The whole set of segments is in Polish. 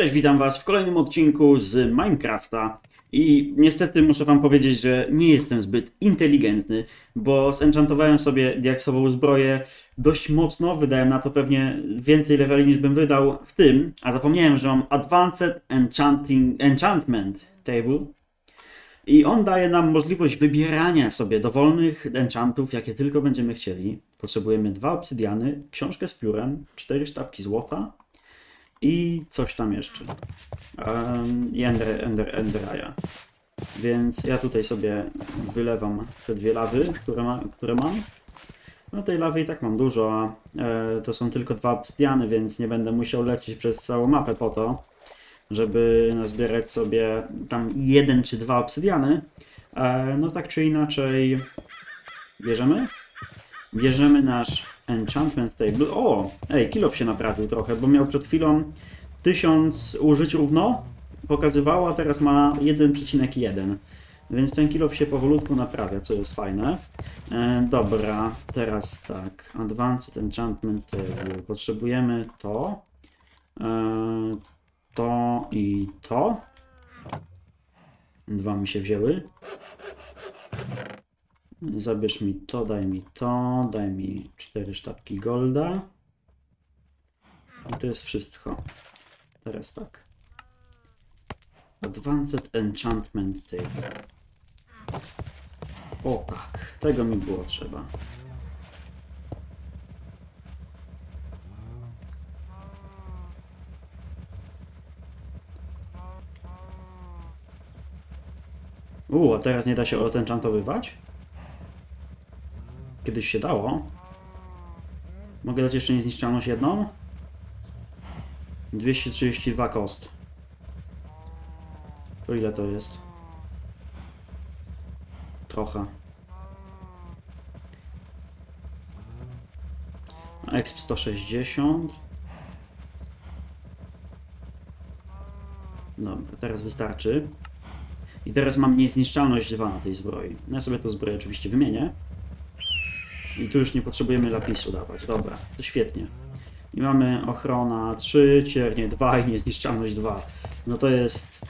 Cześć, witam Was w kolejnym odcinku z Minecrafta. I niestety muszę Wam powiedzieć, że nie jestem zbyt inteligentny, bo zenchantowałem sobie diaksową zbroję dość mocno. Wydałem na to pewnie więcej leveli niż bym wydał w tym, a zapomniałem, że mam Advanced Enchanting, Enchantment Table. I on daje nam możliwość wybierania sobie dowolnych enchantów, jakie tylko będziemy chcieli. Potrzebujemy dwa obsydiany, książkę z piórem, cztery sztabki złota i coś tam jeszcze. Um, I Ender, Ender, Enderaya. Więc ja tutaj sobie wylewam te dwie lawy, które, ma, które mam. No tej lawy i tak mam dużo, a e, to są tylko dwa obsydiany, więc nie będę musiał lecieć przez całą mapę po to, żeby nazbierać sobie tam jeden czy dwa obsydiany. E, no tak czy inaczej, bierzemy? Bierzemy nasz enchantment table. O, ej, kilop się naprawił trochę, bo miał przed chwilą 1000 użyć równo, pokazywało, a teraz ma 1,1. Więc ten kilop się powolutku naprawia, co jest fajne. E, dobra, teraz tak. Advanced Enchantment Table. Potrzebujemy to. E, to i to. Dwa mi się wzięły. Zabierz mi to, daj mi to, daj mi cztery sztabki golda. I to jest wszystko. Teraz tak. Advanced Enchantment Table. O tak, tego mi było trzeba. U, a teraz nie da się odenchantowywać? Kiedyś się dało. Mogę dać jeszcze niezniszczalność jedną? 232 kost. To ile to jest? Trochę. Exp 160. Dobra, teraz wystarczy. I teraz mam niezniszczalność 2 na tej zbroi. Ja sobie tę zbroję oczywiście wymienię. I tu już nie potrzebujemy lapisu dawać. Dobra, to świetnie. I mamy ochrona 3, ciernie 2 i niezniszczalność 2. No to jest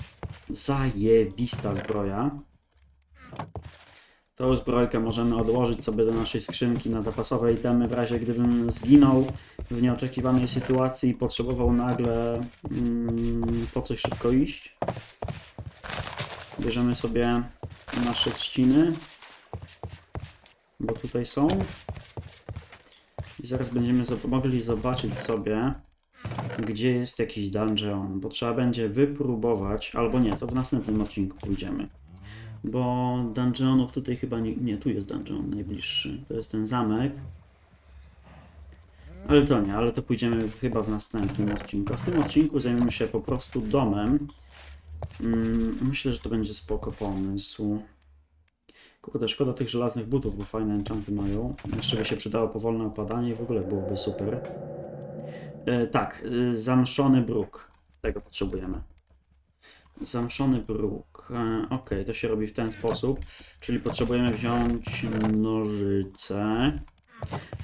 zajebista zbroja. Tą zbrojkę możemy odłożyć sobie do naszej skrzynki na zapasowe itemy w razie gdybym zginął w nieoczekiwanej sytuacji i potrzebował nagle mm, po coś szybko iść. Bierzemy sobie nasze trzciny, bo tutaj są. I zaraz będziemy mogli zobaczyć sobie, gdzie jest jakiś dungeon, bo trzeba będzie wypróbować, albo nie, to w następnym odcinku pójdziemy. Bo dungeonów tutaj chyba nie, nie, tu jest dungeon najbliższy, to jest ten zamek. Ale to nie, ale to pójdziemy chyba w następnym odcinku. A w tym odcinku zajmiemy się po prostu domem. Mm, myślę, że to będzie spoko pomysł. Kurde, szkoda tych żelaznych butów, bo fajne enchanty mają. Jeszcze by się przydało powolne opadanie i w ogóle byłoby super. E, tak, e, zamszony bruk. Tego potrzebujemy. Zamszony bruk. E, ok, to się robi w ten sposób. Czyli potrzebujemy wziąć nożyce.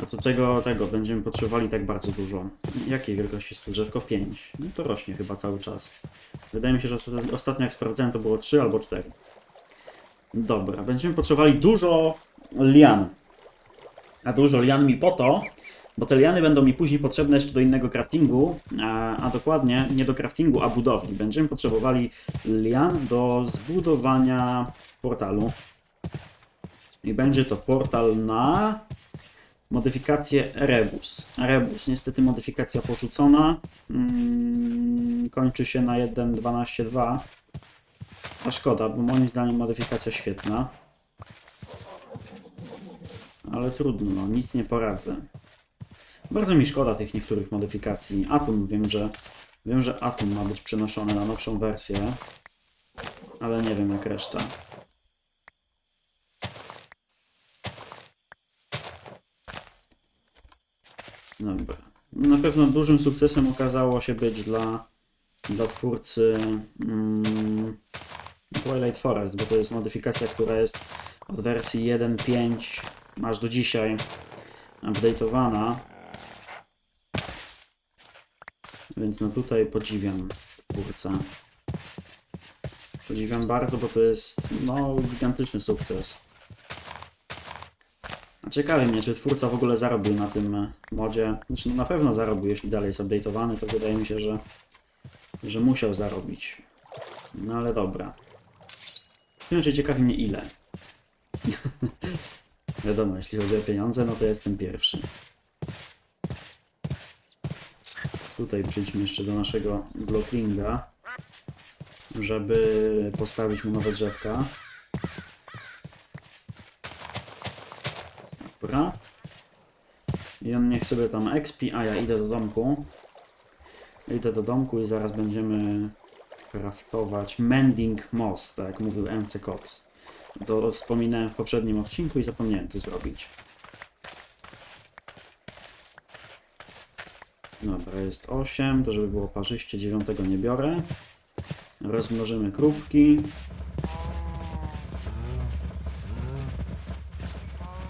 A do tego, tego będziemy potrzebowali tak bardzo dużo. Jakiej wielkości jest to drzewko? 5. No to rośnie chyba cały czas. Wydaje mi się, że ostatnio jak sprawdzałem to było 3 albo 4. Dobra, będziemy potrzebowali dużo lian. A dużo lian mi po to, bo te liany będą mi później potrzebne jeszcze do innego craftingu, a, a dokładnie nie do craftingu, a budowli. Będziemy potrzebowali lian do zbudowania portalu. I będzie to portal na modyfikację Rebus. Rebus, niestety modyfikacja porzucona. Mm, kończy się na 1.12.2. A szkoda, bo moim zdaniem modyfikacja świetna. Ale trudno, no, nic nie poradzę. Bardzo mi szkoda tych niektórych modyfikacji. Atom wiem, że wiem, że Atom ma być przenoszony na nowszą wersję. Ale nie wiem jak reszta. Dobra. Na pewno dużym sukcesem okazało się być dla, dla twórcy mm, Twilight Forest, bo to jest modyfikacja, która jest od wersji 1.5 aż do dzisiaj update'owana. Więc no tutaj podziwiam twórcę. Podziwiam bardzo, bo to jest no gigantyczny sukces. A ciekawi mnie, czy twórca w ogóle zarobił na tym modzie. Znaczy no na pewno zarobił, jeśli dalej jest update'owany, to wydaje mi się, że, że musiał zarobić. No ale dobra. Inaczej ciekawi mnie ile. Wiadomo, jeśli chodzi o pieniądze, no to jestem pierwszy. Tutaj przejdźmy jeszcze do naszego blocklinga, żeby postawić mu nowe drzewka. Dobra. I on niech sobie tam expi, a ja idę do domku. Idę do domku i zaraz będziemy craftować mending moss, tak jak mówił MC Cox. To wspominałem w poprzednim odcinku i zapomniałem to zrobić. Dobra, jest 8, to żeby było parzyście, 9 nie biorę. Rozmnożymy krówki.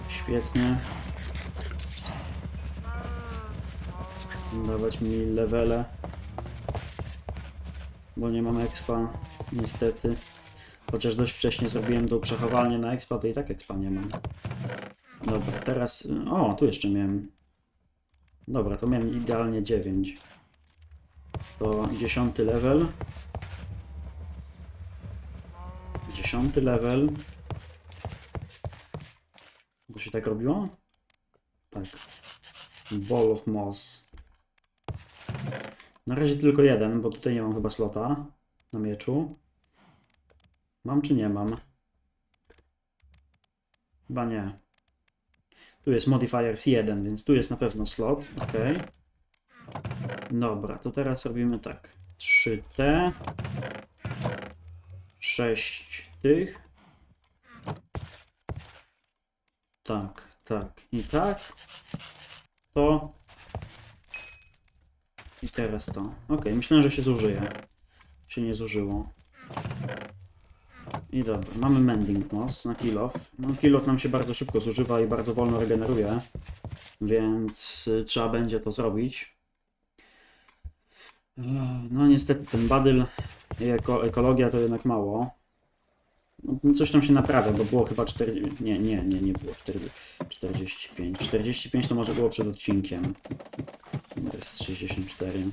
Świetnie. Dawać mi levele. Bo nie mam expa, niestety. Chociaż dość wcześnie zrobiłem tą przechowalnię na expa, to i tak expa nie mam. Dobra, teraz... O, tu jeszcze miałem... Dobra, to miałem idealnie 9. To 10 level. 10 level. To się tak robiło? Tak. Ball of Moss. Na razie tylko jeden, bo tutaj nie mam chyba slota na mieczu. Mam czy nie mam? Chyba nie. Tu jest modifiers 1, więc tu jest na pewno slot. Ok. Dobra, to teraz robimy tak. 3T. 6 tych. Tak, tak i tak. To. I teraz to. Ok, myślę, że się zużyje. Się nie zużyło. I dobra, mamy Mending Moss na kill off. No kill off nam się bardzo szybko zużywa i bardzo wolno regeneruje, więc y, trzeba będzie to zrobić. No niestety ten badyl i eko, ekologia to jednak mało. No, coś tam się naprawia, bo było chyba 4... Nie, nie, nie, nie było 4, 45. 45 to może było przed odcinkiem. To jest 64.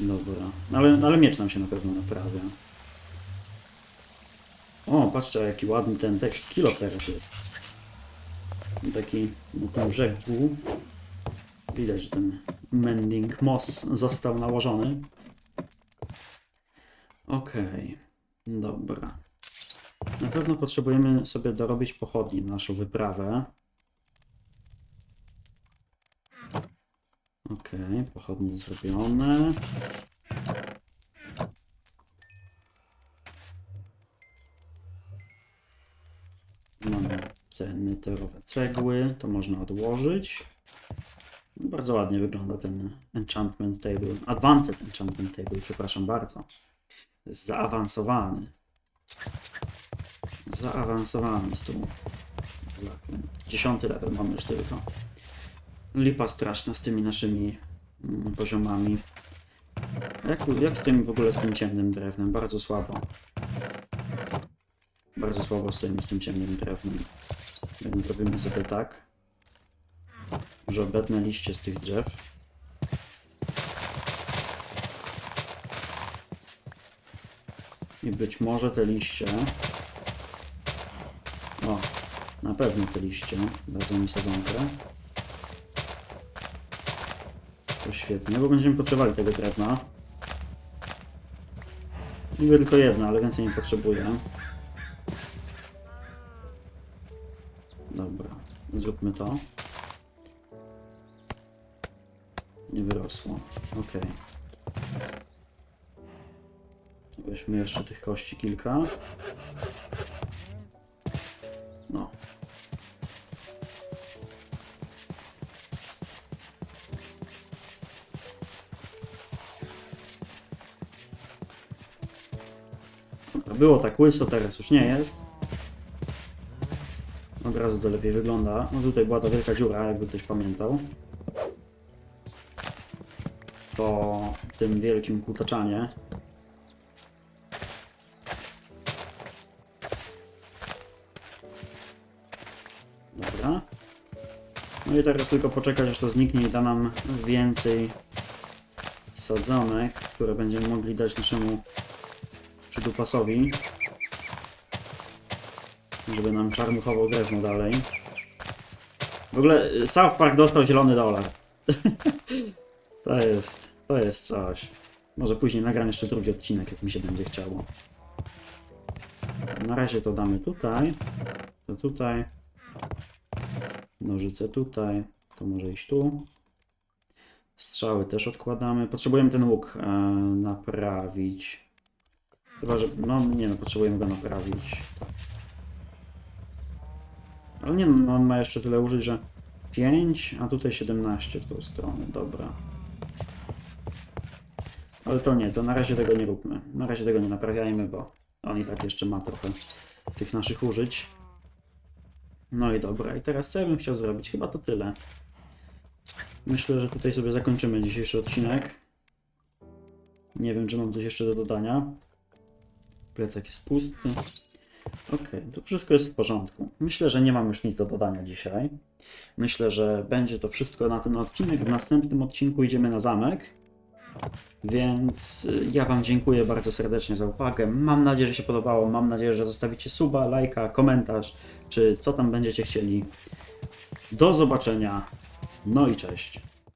Dobra, ale, ale miecz nam się na pewno naprawia. O, patrzcie jaki ładny ten tekst kilo teraz jest. Taki na tym brzegu. Widać, że ten mending moss został nałożony. Okej, dobra. Na pewno potrzebujemy sobie dorobić pochodni na naszą wyprawę. Okej, pochodnie zrobione. Mamy te neterowe cegły, to można odłożyć. No, Bardzo ładnie wygląda ten enchantment table. Advanced enchantment table, przepraszam bardzo. Zaawansowany. Zaawansowany stół. Zaklęt. Dziesiąty level mamy już tylko. Lipa straszna z tymi naszymi mm, poziomami. Jak, jak z tym w ogóle z tym ciemnym drewnem? Bardzo słabo. Bardzo słabo stoimy z tym ciemnym drewnem. Więc zrobimy sobie tak, że obetnę liście z tych drzew. I być może te liście... O, na pewno te liście dadzą mi sezonkę. To świetnie, bo będziemy potrzebowali tego drewna. Niby tylko jedno, ale więcej nie potrzebuję. Dobra, zróbmy to. Nie wyrosło. Ok. Weźmy jeszcze tych kości kilka. Dobra, Było tak łyso, teraz już nie jest. Od razu to lepiej wygląda. No tutaj była ta wielka dziura, jakby ktoś pamiętał. po tym wielkim kutaczanie. Dobra. No i teraz tylko poczekać, aż to zniknie i da nam więcej sadzonek, które będziemy mogli dać naszemu przydupasowi. Żeby nam czarnuchował drewno dalej. W ogóle y, South Park dostał zielony dolar. to jest, to jest coś. Może później nagram jeszcze drugi odcinek, jak mi się będzie chciało. Na razie to damy tutaj. To tutaj. Nożyce tutaj. To może iść tu. Strzały też odkładamy. Potrzebujemy ten łuk e, naprawić. Chyba, że. No nie no, potrzebujemy go naprawić. Ale nie no, on ma jeszcze tyle użyć, że 5, a tutaj 17 w tą stronę. Dobra. Ale to nie, to na razie tego nie róbmy. Na razie tego nie naprawiajmy, bo on i tak jeszcze ma trochę tych naszych użyć. No i dobra, i teraz co ja bym chciał zrobić? Chyba to tyle. Myślę, że tutaj sobie zakończymy dzisiejszy odcinek. Nie wiem, czy mam coś jeszcze do dodania. Plecak jest pusty. Okej, to wszystko jest w porządku. Myślę, że nie mam już nic do dodania dzisiaj. Myślę, że będzie to wszystko na ten odcinek. W następnym odcinku idziemy na zamek. Więc y, ja Wam dziękuję bardzo serdecznie za uwagę. Mam nadzieję, że się podobało. Mam nadzieję, że zostawicie suba, lajka, komentarz, czy co tam będziecie chcieli. Do zobaczenia. No i cześć.